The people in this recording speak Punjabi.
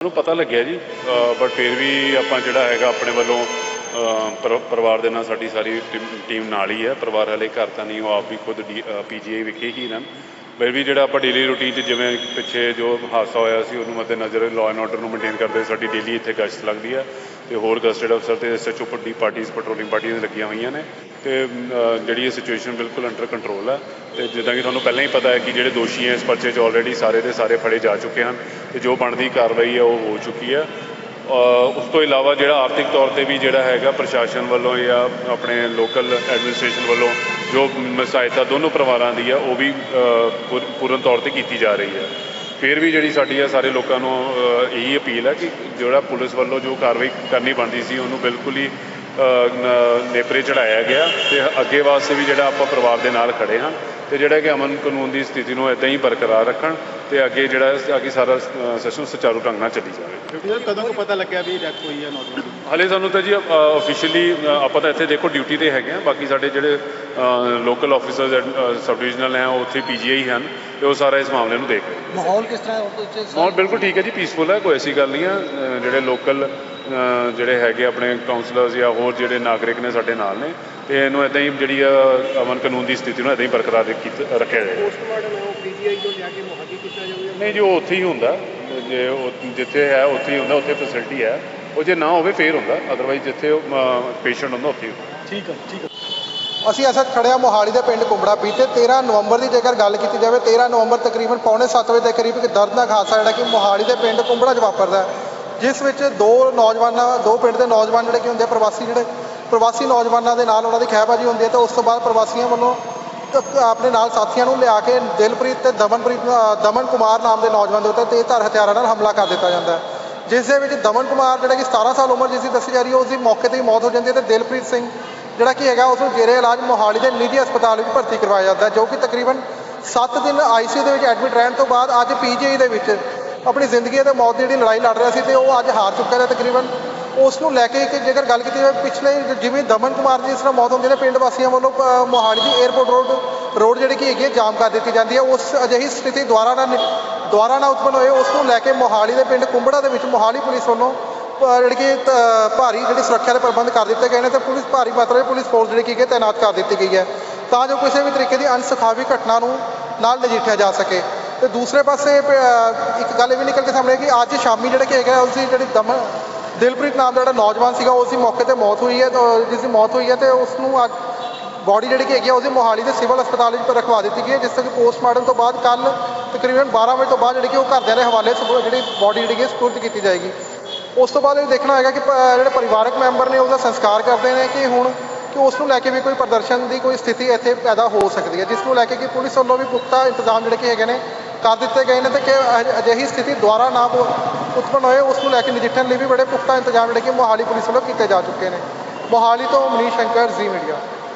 ਨੂੰ ਪਤਾ ਲੱਗਿਆ ਜੀ ਬਟ ਫਿਰ ਵੀ ਆਪਾਂ ਜਿਹੜਾ ਹੈਗਾ ਆਪਣੇ ਵੱਲੋਂ ਪਰਿਵਾਰ ਦੇ ਨਾਲ ਸਾਡੀ ਸਾਰੀ ਟੀਮ- ਟੀਮ ਨਾਲ ਹੀ ਹੈ। ਪਰਿਵਾਰ ਵਾਲੇ ਘਰ ਤਾਂ ਨਹੀਂ, ਉਹ ਆਪ ਵੀ ਖੁਦ ਪੀਜੀਆਈ ਵਿਖੇ ਹੀ ਰਹਿਣ। ਫਿਰ ਵੀ ਜਿਹੜਾ ਆਪਾਂ ਡੇਲੀ ਰੂਟੀਨ 'ਚ ਜਿਵੇਂ ਪਿੱਛੇ ਜੋ ਹਾਦਸਾ ਹੋਇਆ ਸੀ, ਉਹਨੂੰ ਮੱਦੇ ਨਜ਼ਰ ਲਾਅ ਐਂਡ ਆਰਡਰ ਨੂੰ ਮੇਨਟੇਨ ਕਰਦੇ ਸਾਡੀ ਡੇਲੀ ਇੱਥੇ ਗਸ਼ਤ ਲੱਗਦੀ ਹੈ ਤੇ ਹੋਰ ਗਸਟਡ ਅਫਸਰ ਤੇ ਐਸਐਚਓ ਵੱਡੀ ਪਾਰਟੀਆਂ ਪੈਟਰੋਲਿੰਗ ਪਾਰਟੀਆਂ ਲੱਗੀਆਂ ਹੋਈਆਂ ਨੇ। ਤੇ ਜਿਹੜੀ ਇਹ ਸਿਚੁਏਸ਼ਨ ਬਿਲਕੁਲ ਅੰਡਰ ਕੰਟਰੋਲ ਹੈ ਤੇ ਜਿੱਦਾਂ ਕਿ ਤੁਹਾਨੂੰ ਪਹਿਲਾਂ ਹੀ ਪਤਾ ਹੈ ਕਿ ਜਿਹੜੇ ਦੋਸ਼ੀ ਹੈ, ਇਸ ਪਰਚੇ 'ਚ ਆਲਰੇਡੀ ਸਾਰੇ ਦੇ ਸਾਰੇ ਫੜੇ ਜਾ ਚੁੱਕੇ ਹਨ। ਤੇ ਜੋ ਬਣਦੀ ਕਾਰਵਾਈ ਹੈ ਉਹ ਹੋ ਚੁੱਕੀ ਹੈ ਉਸ ਤੋਂ ਇਲਾਵਾ ਜਿਹੜਾ ਆਰਥਿਕ ਤੌਰ ਤੇ ਵੀ ਜਿਹੜਾ ਹੈਗਾ, ਪ੍ਰਸ਼ਾਸਨ ਵੱਲੋਂ ਜਾਂ ਆਪਣੇ ਲੋਕਲ ਐਡਮਿਨਿਸਟ੍ਰੇਸ਼ਨ ਵੱਲੋਂ ਜੋ ਸਹਾਇਤਾ ਦੋਨੋਂ ਪਰਿਵਾਰਾਂ ਦੀ ਆ ਉਹ ਵੀ ਪੂਰ- ਪੂਰਨ ਤੌਰ ਤੇ ਕੀਤੀ ਜਾ ਰਹੀ ਹੈ। ਫਿਰ ਵੀ ਜਿਹੜੀ ਸਾਡੀ ਆ ਸਾਰੇ ਲੋਕਾਂ ਨੂੰ ਇਹੀ ਅਪੀਲ ਹੈ ਕਿ ਜਿਹੜਾ ਪੁਲਿਸ ਵੱਲੋਂ ਜੋ ਕਾਰਵਾਈ ਕਰਨੀ ਬਣਦੀ ਸੀ ਉਹਨੂੰ ਬਿਲਕੁਲ ਹੀ ਅ, ਨ- ਨੇਪਰੇ ਚੜਾਇਆ ਗਿਆ ਤੇ ਅੱਗੇ ਵਾਸਤੇ ਵੀ ਜਿਹੜਾ ਆਪਾਂ ਪਰਿਵਾਰ ਦੇ ਨਾਲ ਖੜੇ ਹਾਂ ਤੇ ਜਿਹੜਾ ਕਿ ਅਮਨ ਕਾਨੂੰਨ ਦੀ ਸਥਿਤੀ ਨੂੰ ਇਦਾਂ ਹੀ ਬਰਕਰਾਰ ਰੱਖਣ ਤੇ ਅੱਗੇ ਜਿਹੜਾ ਅੱਗੇ ਸਾਰਾ ਸੈਸ਼ਨ ਸੁਚਾਰੂ ਢੰਗ ਨਾਲ ਚੱਲੀ ਜਾਵੇ। ਕਦੋਂ ਕੁ ਪਤਾ ਲੱਗਿਆ ਵੀ ਡੈਥ ਹੋਈ ਹੈ ਨੌਜਵਾਨ ਹਲੇ ਸਾਨੂੰ ਤਾਂ ਜੀ ਅਫੀਸ਼ੀਅਲੀ ਆਪਾਂ ਤਾਂ ਇੱਥੇ ਦੇਖੋ ਡਿਊਟੀ ਤੇ ਹੈਗੇ ਆ। ਬਾਕੀ ਸਾਡੇ ਜਿਹੜੇ ਲੋਕਲ ਆਫੀਸਰਸ ਸਬ ਡਿਵੀਜ਼ਨਲ ਹੈ ਉਹ ਉੱਥੇ ਪੀਜੀਆਈ ਹਨ ਤੇ ਉਹ ਸਾਰਾ ਇਸ ਮਾਮਲੇ ਨੂੰ ਦੇਖ ਰਹੇ ਨੇ। ਮਾਹੌਲ ਕਿਸ ਤਰ੍ਹਾਂ ਹੈ? ਮਾਹੌਲ ਬਿਲਕੁਲ ਠੀਕ ਹੈ ਜੀ ਪੀਸਫੁਲ ਹੈ ਕੋਈ ਐਸੀ ਗੱਲ ਨਹੀਂ ਹੈ। ਜਿਹੜੇ ਲੋਕਲ ਜਿਹੜੇ ਹੈਗੇ ਆਪਣੇ ਕਾਉਂਸਲਰਸ ਜਾਂ ਹੋਰ ਜਿਹੜੇ ਨਾਗਰਿਕ ਨੇ ਸਾਡੇ ਨਾਲ ਨੇ ਤੇ ਇਹਨੂੰ ਇਦਾਂ ਹੀ ਜਿਹੜੀ ਆ, ਅਮਨ ਕਾਨੂੰਨ ਦੀ ਸਥਿਤੀ ਨੂੰ ਇਦਾਂ ਹੀ ਬਰਕਰਾਰ ਰੱਖਿਆ ਜਾਏਗਾ। ਪੋਸਟਮਾਰਟਮ ਹੈ ਉਹ ਪੀਜੀਆਈ ਤੋਂ ਲਿਆ ਕੇ ਮੁਹਾਲੀ ਕੀਤਾ ਜਾਊਗਾ? ਨਹੀਂ ਜੀ ਉਹ ਉੱਥੇ ਹੀ ਹੁੰਦਾ। ਜੇ ਉਹ ਜਿੱਥੇ ਹੈ ਉੱਥੇ ਹੀ ਹੁੰਦਾ ਉੱਥੇ ਫੈਸਿਲਿਟੀ ਹੈ। ਉਹ ਜੇ ਨਾ ਹੋਵੇ ਫੇਰ ਹੁੰਦਾ। ਅਦਰਵਾਈਜ਼ ਜਿੱਥੇ ਪੇਸ਼ੈਂਟ ਹੁੰਦਾ ਉੱਥੇ ਹੀ ਹੁੰਦਾ। ਠੀਕ ਹੈ ਠੀਕ ਹੈ ਅਸੀਂ ਅਸਲ ਖੜਿਆ ਮੋਹਾਲੀ ਦੇ ਪਿੰਡ ਕੁੰਬੜਾ ਪੀਤੇ 13 ਨਵੰਬਰ ਦੀ ਜੇਕਰ ਗੱਲ ਕੀਤੀ ਜਾਵੇ 13 ਨਵੰਬਰ ਤਕਰੀਬਨ ਪੌਣੇ 7 ਵਜੇ ਦੇ ਕਰੀਬ ਇੱਕ ਦਰਦਨਾਕ ਹਾਦਸਾ ਜਿਹੜਾ ਕਿ ਮੋਹਾਲੀ ਦੇ ਪਿੰਡ ਕੁੰਬੜਾ 'ਚ ਵਾਪਰਦਾ ਹੈ, ਜਿਸ ਵਿੱਚ ਦੋ ਨੌਜਵਾਨਾਂ, ਦੋ ਪਿੰਡ ਦੇ ਨੌਜਵਾਨ ਜਿਹੜੇ ਕਿ ਹੁੰਦੇ ਆ, ਪ੍ਰਵਾਸੀ ਜਿਹੜੇ ਪ੍ਰਵਾਸੀ ਨੌਜਵਾਨਾਂ ਦੇ ਨਾਲ ਉਹਨਾਂ ਦੀ ਖਹਿਬਾਜੀ ਹੁੰਦੀ ਹੈ ਤੇ ਉਸ ਤੋਂ ਬਾਅਦ ਪ੍ਰਵਾਸੀਆਂ ਵੱਲੋਂ ਆਪਣੇ ਨਾਲ ਸਾਥੀਆਂ ਨੂੰ ਲਿਆ ਕੇ ਦਿਲਪ੍ਰੀਤ ਤੇ ਦਮਨਪ੍ਰੀਤ ਦਮਨ ਕੁਮਾਰ ਨਾਮ ਦੇ ਨੌਜਵਾਨ ਦੇ ਉੱਤੇ ਤੇਜ਼ਧਾਰ ਹਥਿਆਰਾਂ ਨਾਲ ਹਮਲਾ ਕਰ ਦਿੱਤਾ ਜਾਂਦਾ ਹੈ। ਜਿਸ ਦੇ ਵਿੱਚ ਦਮਨ ਕੁਮਾਰ ਜਿਹੜਾ ਕਿ 17 ਸਾਲ ਉਮਰ ਜਿਸ ਦੀ ਦੱਸੀ ਜਾ ਰਹੀ ਹੈ, ਉਸ ਦੀ ਮੌਕੇ ਤੇ ਹੀ ਮੌਤ ਹੋ ਜਾਂਦੀ ਹੈ ਤੇ ਦਿਲਪ੍ਰੀਤ ਸਿੰਘ ਜਿਹੜਾ ਕਿ ਹੈਗਾ, ਉਸ ਨੂੰ ਜੇਰੇ ਇਲਾਜ ਮੋਹਾਲੀ ਦੇ ਨਿੱਜੀ ਹਸਪਤਾਲ ਵਿੱਚ ਭਰਤੀ ਕਰਵਾਇਆ ਜਾਂਦਾ ਜੋ ਕਿ ਤਕਰੀਬਨ 7 ਦਿਨ ਆਈਸੀਯੂ ਦੇ ਵਿੱਚ ਐਡਮਿਟ ਰਹਿਣ ਤੋਂ ਬਾਅਦ ਅੱਜ ਪੀਜੀਆਈ ਦੇ ਵਿੱਚ ਆਪਣੀ ਜ਼ਿੰਦਗੀ ਅਤੇ ਮੌਤ ਦੀ ਜਿਹੜੀ ਲੜਾਈ ਲੜ ਰਿਹਾ ਸੀ ਤੇ ਉਹ ਅੱਜ ਹਾਰ ਚੁੱਕਾ ਹੈ ਤਕਰੀਬਨ। ਉਸ ਨੂੰ ਲੈ ਕੇ ਕਿ ਜੇਕਰ ਗੱਲ ਕੀਤੀ ਜਾਵੇ ਪਿਛਲੇ ਜਿਵੇਂ ਦਮਨ ਕੁਮਾਰ ਜੀ ਇਸ ਤਰ੍ਹਾਂ ਮੌਤ ਹੁੰਦੀ ਹੈ ਨਾ, ਪਿੰਡ ਵਾਸੀਆਂ ਵੱਲੋਂ ਅ, ਮੋਹਾਲੀ ਦੀ 에ਅਰਪੋਰਟ ਰੋਡ ਰੋਡ ਜਿਹੜੀ ਕਿ ਹੈਗੀ ਹੈ ਜਾਮ ਕਰ ਦਿੱਤੀ ਜਾਂਦੀ ਹੈ। ਉਸ ਅਜਿਹੀ ਸਥਿਤੀ ਦੁਆਰਾ ਨਾ ਨਿ- ਦੁਆਰਾ ਨਾ ਉਤਪੰਨ ਹੋਏ ਉਸ ਨੂੰ ਲੈ ਕੇ ਮੋਹਾਲੀ ਦੇ ਪਿੰਡ ਕੁੰਬੜਾ ਦੇ ਵਿੱਚ ਮੋਹਾਲੀ ਪੁਲਿਸ ਵੱਲੋਂ ਅ, ਜਿਹੜੀ ਕਿ ਭਾਰੀ ਜਿਹੜੀ ਸੁਰੱਖਿਆ ਦੇ ਪ੍ਰਬੰਧ ਕਰ ਦਿੱਤੇ ਗਏ ਨੇ ਤੇ ਪੁਲਿਸ ਭਾਰੀ ਮਾਤਰਾ ਵਿੱਚ ਪੁਲਿਸ ਫੋਰਸ ਜਿਹੜੀ ਕਿ ਹੈ ਤਾਇਨਾਤ ਕਰ ਦਿੱਤੀ ਗਈ ਹੈ। ਤਾਂ ਜੋ ਕਿਸੇ ਵੀ ਤਰੀਕੇ ਦੀ ਅਣਸੁਖਾਵੀ ਘਟਨਾ ਨੂੰ ਨਾਲ ਨਜਿੱਠਿਆ ਜਾ ਸਕੇ। ਤੇ ਦੂਸਰੇ ਪਾਸੇ ਅ, ਇੱਕ ਗੱਲ ਇਹ ਵੀ ਨਿਕਲ ਕੇ ਸਾਹਮਣੇ ਕਿ ਅੱਜ ਸ਼ਾਮੀ ਜਿਹੜਾ ਕਿ ਹੈਗਾ ਉਸ ਦੀ ਜਿਹੜੀ ਦਮਨ ਦਿਲਪ੍ਰੀਤ ਨਾਮ ਦਾ ਜਿਹੜਾ ਨੌਜਵਾਨ ਸੀਗਾ ਉਸ ਦੀ ਮੌਕੇ ਤੇ ਮੌਤ ਹੋਈ ਹੈ ਜਿਸ ਦੀ ਮੌਤ ਹੋਈ ਹੈ ਤੇ ਉਸ ਨੂੰ ਅੱਜ ਬੋਡੀ ਜਿਹੜੀ ਕਿ ਹੈਗੀ ਆ ਉਹਦੀ ਮੋਹਾਲੀ ਦੇ ਸਿਵਲ ਹਸਪਤਾਲ ਵਿੱਚ ਰਖਵਾ ਦਿੱਤੀ ਗਈ ਹੈ ਜਿਸ ਤੋਂ ਕਿ ਪੋਸਟਮਾਰਟਮ ਤੋਂ ਬਾਅਦ ਕੱਲ ਤਕਰੀਬਨ 12 ਵਜੇ ਤੋਂ ਬਾਅਦ ਜਿਹੜੀ ਕਿ ਉਹ ਘਰਦਿਆਂ ਦੇ ਹਵਾਲੇ ਸਪੁਰ- ਜਿਹੜੀ ਬੋਡੀ ਜਿਹੜੀ ਕਿ ਸਪੁਰਦ ਕੀਤੀ ਜਾਏਗੀ। ਉਸ ਤੋਂ ਬਾਅਦ ਇਹ ਦੇਖਣਾ ਹੈਗਾ ਕਿ ਪ- ਜਿਹੜੇ ਪਰਿਵਾਰਕ ਮੈਂਬਰ ਨੇ ਉਹਦਾ ਸੰਸਕਾਰ ਕਰਦੇ ਨੇ ਕਿ ਹੁਣ ਕਿ ਉਸ ਨੂੰ ਲੈ ਕੇ ਵੀ ਕੋਈ ਪ੍ਰਦਰਸ਼ਨ ਦੀ ਕੋਈ ਸਥਿਤੀ ਇੱਥੇ ਪੈਦਾ ਹੋ ਸਕਦੀ ਹੈ ਜਿਸ ਨੂੰ ਲੈ ਕੇ ਕਿ ਪੁਲਿਸ ਵੱਲੋਂ ਵੀ ਪੁਖਤਾ ਇੰਤਜ਼ਾਮ ਜਿਹੜੇ ਕਿ ਹੈਗੇ ਨੇ ਕਰ ਦਿੱਤੇ ਗਏ ਨੇ ਤੇ ਕਿ ਅਜਿਹੀ ਸਥਿਤੀ ਦੁਆਰਾ ਨਾ ਉ- ਉਤਪੰਨ ਹੋਏ, ਉਸ ਨੂੰ ਲੈ ਕੇ ਨਜਿੱਠਣ ਲਈ ਵੀ ਬੜੇ ਪੁਖਤਾ ਇੰਤਜ਼ਾਮ ਜਿਹੜੇ ਕਿ ਮੋਹਾਲੀ ਪੁਲਿਸ ਵੱਲੋਂ ਕੀਤੇ ਜਾ ਚੁੱਕੇ ਨੇ। ਮੋਹਾਲੀ ਤੋਂ ਮਨੀਸ਼ ਸ਼ੰਕਰ, ਜ਼ੀ ਮੀਡੀਆ।